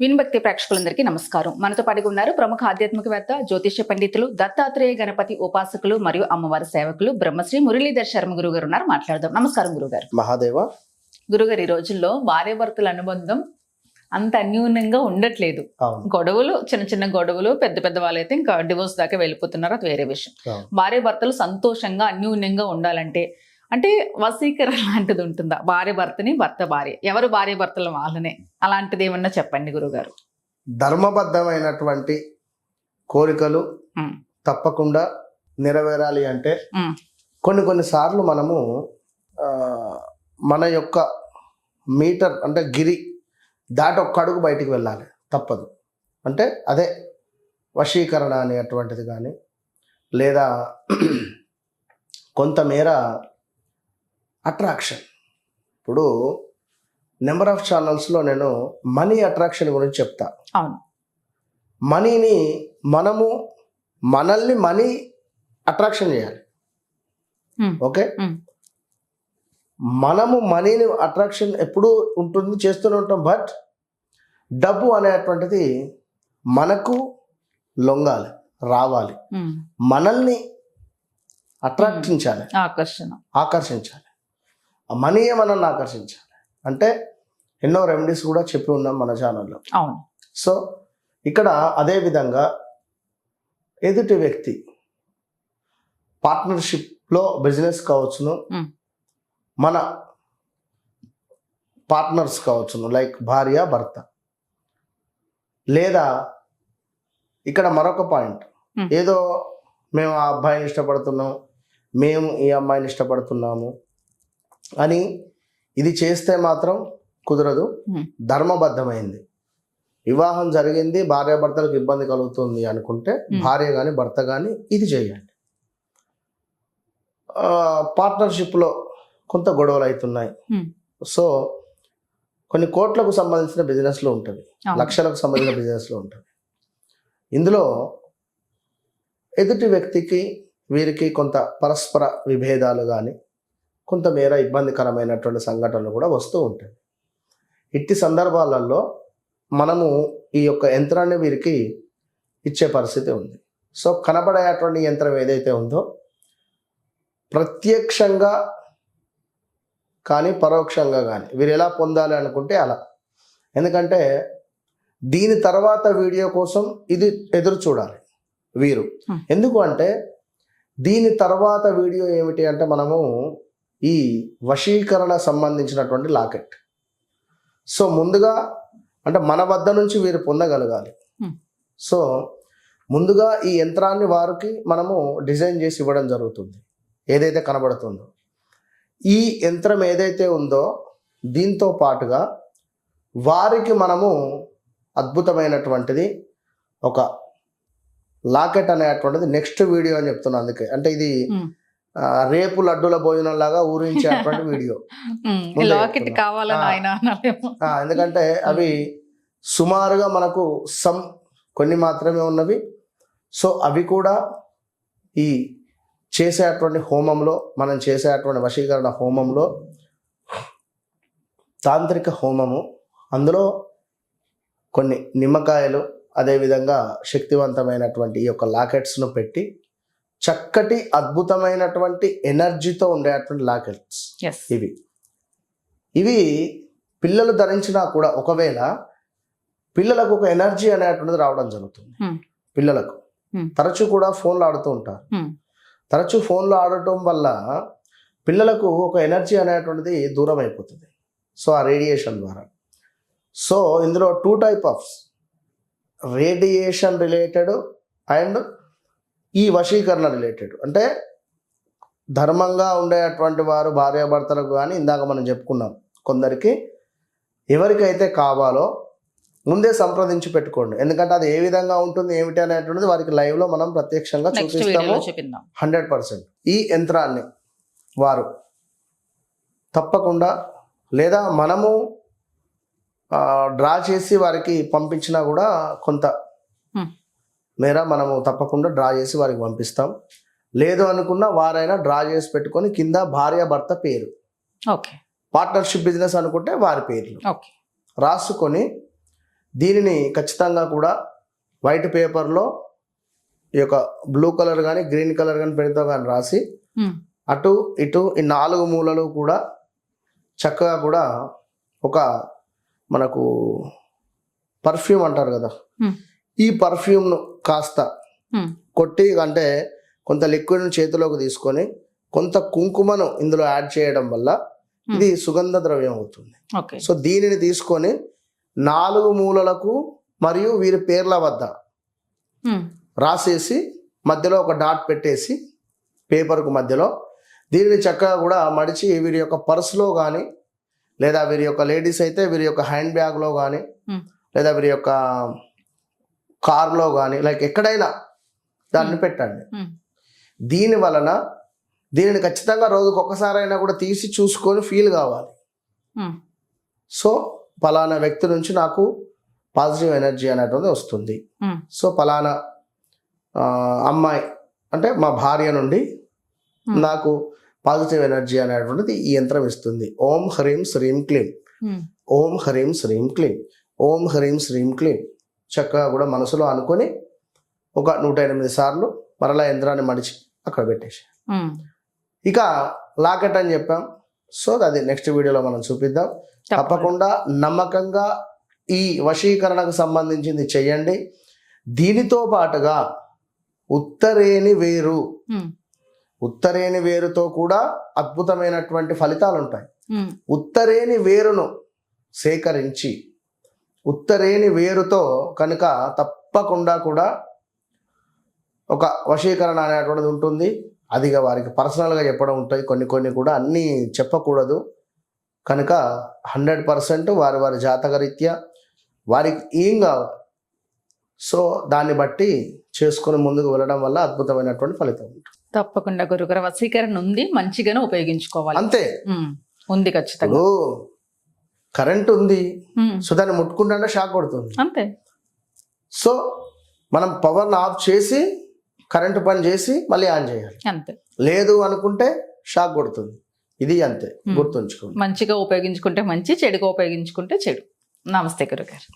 వినుభక్తి ప్రేక్షకులందరికీ నమస్కారం. మనతో పాటుగా ఉన్నారు ప్రముఖ ఆధ్యాత్మికవేత్త జ్యోతిష్య పండితులు దత్తాత్రేయ గణపతి ఉపాసకులు మరియు అమ్మవారి సేవకులు బ్రహ్మశ్రీ మురళీధర్ శర్మ గురువు గారు ఉన్నారు. మాట్లాడదాం. నమస్కారం గురుగారు మహాదేవ. గురుగారు ఈ రోజుల్లో భార్యాభర్తల అనుబంధం అంత అన్యూన్యంగా ఉండట్లేదు. గొడవలు చిన్న చిన్న గొడవలు పెద్ద పెద్ద వాళ్ళైతే ఇంకా డివోర్స్ దాకా వెళ్ళిపోతున్నారు. అది వేరే విషయం. భార్య భర్తలు సంతోషంగా అన్యూన్యంగా ఉండాలంటే అంటే వసీకరణ లాంటిది ఉంటుందా? భార్య భర్తని భర్త భార్య. ఎవరు భార్య భర్తల? వాళ్ళనే. అలాంటిది ఏమన్నా చెప్పండి గురుగారు. ధర్మబద్ధమైనటువంటి కోరికలు. తప్పకుండా నెరవేరాలి అంటే. కొన్ని కొన్ని సార్లు మనము మన యొక్క మీటర్ అంటే గిరి దాటి ఒక్క అడుగు బయటికి వెళ్ళాలి. తప్పదు. అంటే అదే వశీకరణ అనేటువంటిది కానీ లేదా కొంతమేర అట్రాక్షన్ ఇప్పుడు నెంబర్ ఆఫ్ ఛానల్స్లో నేను మనీ అట్రాక్షన్ గురించి చెప్తా. అవును. మనీని మనము మనల్ని మనీ అట్రాక్షన్ చేయాలి. ఓకే. మనము మనీని అట్రాక్షన్ ఎప్పుడు ఉంటుంది చేస్తూనే ఉంటాం. బట్ డబ్బు అనేటువంటిది మనకు లొంగాలి రావాలి. మనల్ని అట్రాక్టించాలి ఆకర్షణ. ఆకర్షించాలి. ఆ మనీయే మనల్ని ఆకర్షించాలి అంటే ఎన్నో రెమెడీస్ కూడా చెప్పి ఉన్నాం మన ఛానల్లో అవును. సో ఇక్కడ అదే విధంగా ఎదుటి వ్యక్తి పార్ట్నర్షిప్లో బిజినెస్ కావచ్చును. మన పార్ట్నర్స్ కావచ్చును లైక్ భార్య భర్త. లేదా ఇక్కడ మరొక పాయింట్. ఏదో మేము ఆ అబ్బాయిని ఇష్టపడుతున్నాం మేము ఈ అమ్మాయిని ఇష్టపడుతున్నాము అని ఇది చేస్తే మాత్రం కుదరదు. ధర్మబద్ధమైంది వివాహం జరిగింది భార్యాభర్తలకు ఇబ్బంది కలుగుతుంది అనుకుంటే. భార్య కానీ భర్త కానీ ఇది చేయండి పార్ట్నర్షిప్లో కొంత గొడవలు అవుతున్నాయి. సో కొన్ని కోట్లకు సంబంధించిన బిజినెస్లు ఉంటుంది. లక్షలకు సంబంధించిన బిజినెస్లు ఉంటుంది ఇందులో ఎదుటి వ్యక్తికి వీరికి కొంత పరస్పర విభేదాలు కానీ కొంతమేర ఇబ్బందికరమైనటువంటి సంఘటనలు కూడా వస్తూ ఉంటాయి. ఇట్టి సందర్భాలలో మనము ఈ యొక్క యంత్రాన్ని వీరికి ఇచ్చే పరిస్థితి ఉంది. సో కనబడేటువంటి యంత్రం ఏదైతే ఉందో ప్రత్యక్షంగా కానీ పరోక్షంగా కానీ వీరు ఎలా పొందాలి అనుకుంటే అలా. ఎందుకంటే దీని తర్వాత వీడియో కోసం ఇది ఎదురు చూడాలి వీరు. ఎందుకు అంటే దీని తర్వాత వీడియో ఏమిటి అంటే మనము ఈ వశీకరణ సంబంధించినటువంటి లాకెట్. సో ముందుగా అంటే మన వద్ద నుంచి వీరు పొందగలగాలి. సో ముందుగా ఈ యంత్రాన్ని వారికి మనము డిజైన్ చేసి ఇవ్వడం జరుగుతుంది. ఏదైతే కనబడుతుందో. ఈ యంత్రం ఏదైతే ఉందో దీంతో పాటుగా వారికి మనము అద్భుతమైనటువంటిది ఒక లాకెట్ అనేటువంటిది నెక్స్ట్ వీడియో అని చెప్తున్నాను అందుకే. అంటే ఇది రేపు లడ్డూల భోజనం లాగా ఊరించేటువంటి వీడియో ఎందుకంటే అవి సుమారుగా మనకు సమ్ కొన్ని మాత్రమే ఉన్నవి. సో అవి కూడా ఈ చేసేటువంటి హోమంలో మనం చేసేటువంటి వశీకరణ హోమంలో తాంత్రిక హోమము అందులో కొన్ని నిమ్మకాయలు అదేవిధంగా శక్తివంతమైనటువంటి ఈ యొక్క లాకెట్స్ను పెట్టి చక్కటి అద్భుతమైనటువంటి ఎనర్జీతో ఉండేటువంటి లాకెట్స్. ఇవి ఇవి పిల్లలు ధరించినా కూడా ఒకవేళ పిల్లలకు ఒక ఎనర్జీ అనేటువంటిది రావడం జరుగుతుంది Hmm. పిల్లలకు Hmm. తరచూ కూడా ఫోన్లు ఆడుతూ ఉంటారు Hmm. తరచూ ఫోన్లు ఆడటం వల్ల పిల్లలకు ఒక ఎనర్జీ అనేటువంటిది దూరం అయిపోతుంది సో ఆ రేడియేషన్ ద్వారా సో ఇందులో two type of radiation related and ఈ వశీకరణ రిలేటెడ్ అంటే ధర్మంగా ఉండేటువంటి వారు భార్యాభర్తలకు కానీ ఇందాక మనం చెప్పుకున్నాం కొందరికి ఎవరికైతే కావాలో ముందే సంప్రదించి పెట్టుకోండి. ఎందుకంటే అది ఏ విధంగా ఉంటుంది ఏమిటి అనేటువంటిది వారికి లైవ్లో మనం ప్రత్యక్షంగా చూపిస్తాము. Hundred percent. ఈ యంత్రాన్ని వారు తప్పకుండా లేదా మనము డ్రా చేసి వారికి పంపించినా కూడా కొంత Hmm. మేర మనము తప్పకుండా డ్రా చేసి వారికి పంపిస్తాం. లేదు అనుకున్న వారైనా డ్రా చేసి పెట్టుకొని కింద భార్య భర్త పేరు. ఓకే. పార్ట్నర్షిప్ బిజినెస్ అనుకుంటే వారి పేర్లు. ఓకే. రాసుకొని దీనిని ఖచ్చితంగా కూడా వైట్ పేపర్లో ఈ యొక్క బ్లూ కలర్ కానీ గ్రీన్ కలర్ కానీ పెన్తో కానీ రాసి అటు ఇటు ఈ నాలుగు మూలలు కూడా చక్కగా కూడా ఒక మనకు పర్ఫ్యూమ్ అంటారు కదా. ఈ పర్ఫ్యూమ్ను కాస్త కొట్టి అంటే కొంత లిక్విడ్ని చేతిలోకి తీసుకొని కొంత కుంకుమను ఇందులో యాడ్ చేయడం వల్ల ఇది సుగంధ ద్రవ్యం అవుతుంది. సో దీనిని తీసుకొని నాలుగు మూలలకు మరియు వీరి పేర్ల వద్ద రాసేసి మధ్యలో ఒక డాట్ పెట్టేసి పేపర్కు మధ్యలో దీనిని చక్కగా కూడా మడిచి వీరి యొక్క పర్సులో కానీ లేదా వీరి యొక్క లేడీస్ అయితే వీరి యొక్క హ్యాండ్ బ్యాగ్లో కానీ. లేదా వీరి యొక్క కార్లో కానీ లైక్ ఎక్కడైనా దాన్ని పెట్టండి. దీని వలన దీనిని ఖచ్చితంగా రోజుకు ఒక్కసారైనా కూడా తీసి చూసుకొని ఫీల్ కావాలి. సో పలానా వ్యక్తి నుంచి నాకు పాజిటివ్ ఎనర్జీ అనేటువంటిది వస్తుంది. సో పలానా అమ్మాయి అంటే మా భార్య నుండి. నాకు పాజిటివ్ ఎనర్జీ అనేటువంటిది ఈ యంత్రం ఇస్తుంది. ఓం హ్రీం శ్రీం క్లీం. ఓం హ్రీం శ్రీం క్లీం. ఓం హ్రీం శ్రీం క్లీం. చక్కగా కూడా మనసులో అనుకొని ఒక నూట ఎనిమిది సార్లు మరలా యంత్రాన్ని మడిచి అక్కడ పెట్టేసి. ఇక లాకెట్ అని చెప్పాం. సో అది నెక్స్ట్ వీడియోలో మనం చూపిద్దాం. తప్పకుండా. నమ్మకంగా ఈ వశీకరణకు సంబంధించింది చేయండి. దీనితో పాటుగా ఉత్తరేని వేరు. ఉత్తరేని వేరుతో కూడా అద్భుతమైనటువంటి ఫలితాలు ఉంటాయి ఉత్తరేని వేరును సేకరించి ఉత్తరేని వేరుతో కనుక తప్పకుండా కూడా ఒక వశీకరణ అనేటువంటిది ఉంటుంది. అది ఇక వారికి పర్సనల్గా చెప్పడం ఉంటాయి కొన్ని కొన్ని కూడా అన్నీ చెప్పకూడదు. కనుక హండ్రెడ్ పర్సెంట్ వారి వారి జాతకరీత్యా వారికి ఏం కావాలి? సో దాన్ని బట్టి చేసుకొని ముందుకు వెళ్ళడం వల్ల అద్భుతమైనటువంటి ఫలితం ఉంటుంది. తప్పకుండా గురుగారు. వశీకరణ ఉంది. మంచిగానే ఉపయోగించుకోవాలి. అంతే. ఉంది ఖచ్చితంగా. కరెంట్ ఉంది. సో దాన్ని ముట్టుకుంటే షాక్ కొడుతుంది. అంతే. సో మనం పవర్ని ఆఫ్ చేసి కరెంటు పని చేసి మళ్ళీ ఆన్ చేయాలి. అంతే. లేదు అనుకుంటే షాక్ కొడుతుంది. ఇది అంతే. గుర్తుంచుకోండి. మంచిగా ఉపయోగించుకుంటే మంచి చెడుగా ఉపయోగించుకుంటే చెడు. నమస్తే గురుగారు.